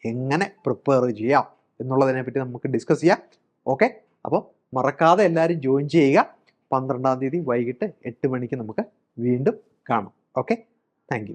എങ്ങനെ പ്രിപ്പയർ ചെയ്യാം എന്നുള്ളതിനെ പറ്റി നമുക്ക് ഡിസ്കസ് ചെയ്യാം. ഓക്കെ? അപ്പോൾ മറക്കാതെ എല്ലാവരും ജോയിൻ ചെയ്യുക. പന്ത്രണ്ടാം തീയതി വൈകിട്ട് എട്ട് മണിക്ക് നമുക്ക് വീണ്ടും കാണാം. ഓക്കെ? താങ്ക്